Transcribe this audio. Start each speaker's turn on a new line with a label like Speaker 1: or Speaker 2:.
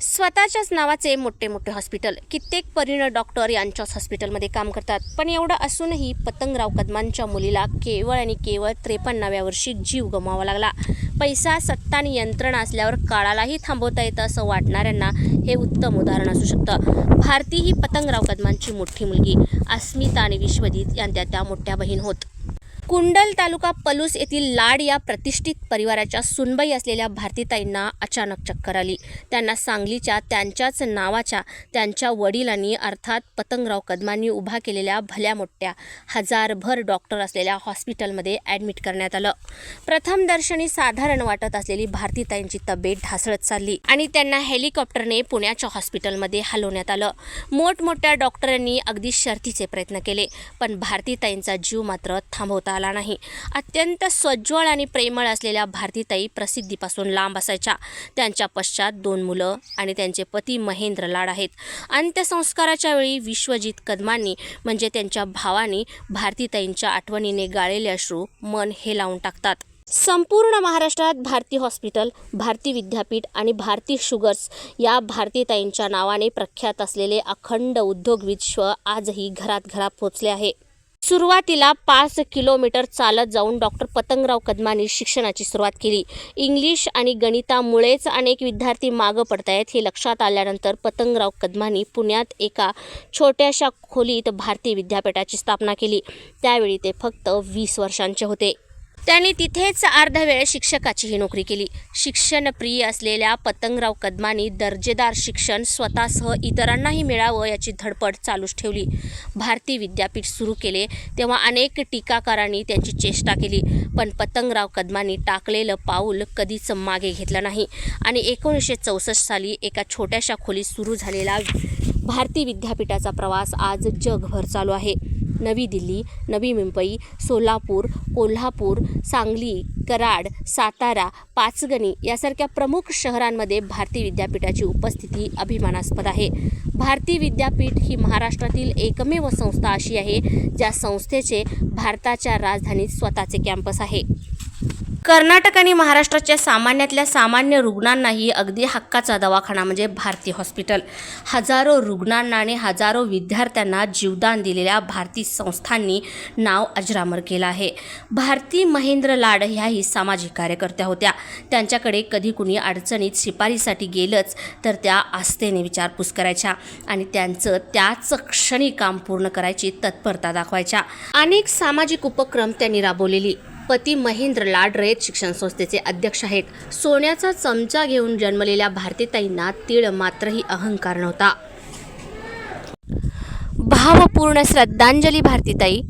Speaker 1: स्वतःच्याच नावाचे मोठे मोठे हॉस्पिटल. कित्येक परिणय डॉक्टर यांच्याच हॉस्पिटलमध्ये काम करतात. पण एवढं असूनही पतंगराव कदमांच्या मुलीला केवळ आणि केवळ त्रेपन्नाव्या वर्षी जीव गमावा लागला. पैसा सत्ता आणि यंत्रणा असल्यावर काळालाही थांबवता येतं असं वाटणाऱ्यांना हे उत्तम उदाहरण असू शकतं. भारती ही पतंगराव कदमांची मोठी मुलगी. अस्मिता आणि विश्वजीत यांच्या त्या मोठ्या बहीण होत. कुंडल तालुका पलूस येथील लाड या प्रतिष्ठित परिवाराच्या सुनबाई असलेल्या भारतीताईंना अचानक चक्कर आली. त्यांना सांगलीच्या त्यांच्याच नावाच्या त्यांच्या वडिलांनी अर्थात पतंगराव कदमांनी उभा केलेल्या भल्या मोठ्या हजारभर डॉक्टर असलेल्या हॉस्पिटलमध्ये ॲडमिट करण्यात आलं. प्रथमदर्शनी साधारण वाटत असलेली भारतीताईंची तब्येत ढासळत चालली आणि त्यांना हेलिकॉप्टरने पुण्याच्या हॉस्पिटलमध्ये हलवण्यात आलं. मोठमोठ्या डॉक्टरांनी अगदी शर्थीचे प्रयत्न केले पण भारतीताईंचा जीव मात्र थांबवता आला नाही. अत्यंत सज्जवळ आणि प्रेमळ असलेल्या भारतीताई प्रसिद्धीपासून लांब असायच्या. त्यांच्या पश्चात दोन मुलं आणि त्यांचे पती महेंद्र लाड आहेत. अंत्यसंस्काराच्या वेळी विश्वजित कदमांनी म्हणजे त्यांच्या भावाने भारतीताईंच्या आठवणीने गाळलेले अश्रू मन हे लावून टाकतात. संपूर्ण महाराष्ट्रात भारती हॉस्पिटल भारती विद्यापीठ आणि भारती शुगर्स या भारतीताईंच्या नावाने प्रख्यात असलेले अखंड उद्योग विश्व आजही घरात घरात पोचले आहे. सुरुवातीला पाच किलोमीटर चालत जाऊन डॉक्टर पतंगराव कदमांनी शिक्षणाची सुरुवात केली. इंग्लिश आणि गणितामुळेच अनेक विद्यार्थी मागं पडतायत. हे लक्षात आल्यानंतर पतंगराव कदमांनी पुण्यात एका छोट्याशा खोलीत भारतीय विद्यापीठाची स्थापना केली. त्यावेळी ते फक्त वीस वर्षांचे होते. त्यांनी तिथेच अर्धा वेळ शिक्षकाचीही नोकरी केली. शिक्षणप्रिय असलेल्या पतंगराव कदमांनी दर्जेदार शिक्षण स्वतःसह इतरांनाही मिळावं याची धडपड चालूच ठेवली. भारती विद्यापीठ सुरू केले तेव्हा अनेक टीकाकारांनी त्यांची चेष्टा केली पण पतंगराव कदमांनी टाकलेलं पाऊल कधीच मागे घेतलं नाही. आणि एकोणीसशे चौसष्ट साली एका छोट्याशा खोलीत सुरू झालेला भारती विद्यापीठाचा प्रवास आज जगभर चालू आहे. नवी दिल्ली नवी मुंबई सोलापूर कोल्हापूर सांगली कराड सातारा पाचगणी यासारख्या प्रमुख शहरांमध्ये भारती विद्यापीठाची उपस्थिती अभिमानास्पद आहे. भारती विद्यापीठ ही महाराष्ट्रातील एकमेव संस्था अशी आहे ज्या संस्थेचे भारताच्या राजधानीत स्वतःचे कॅम्पस आहे. कर्नाटक आणि महाराष्ट्राच्या सामान्यातल्या सामान्य रुग्णांनाही अगदी हक्काचा दवाखाना म्हणजे भारती हॉस्पिटल. हजारो रुग्णांना आणि हजारो विद्यार्थ्यांना जीवदान दिलेल्या भारती संस्थांनी नाव अजरामर केलं आहे. भारती महेंद्र लाड ह्याही सामाजिक कार्यकर्त्या होत्या. त्यांच्याकडे कधी कुणी अडचणीत शिपारीसाठी गेलंच तर त्या आस्थेने विचारपूस करायच्या आणि त्यांचं त्याच क्षणी काम पूर्ण करायची तत्परता दाखवायच्या. अनेक सामाजिक उपक्रम त्यांनी राबवलेली. पती महेंद्र लाड रयत शिक्षण संस्थेचे अध्यक्ष आहेत. सोन्याचा चमचा घेऊन जन्मलेल्या भारतीताईंना तीळ मात्रही अहंकार नव्हता. भावपूर्ण श्रद्धांजली भारतीताई.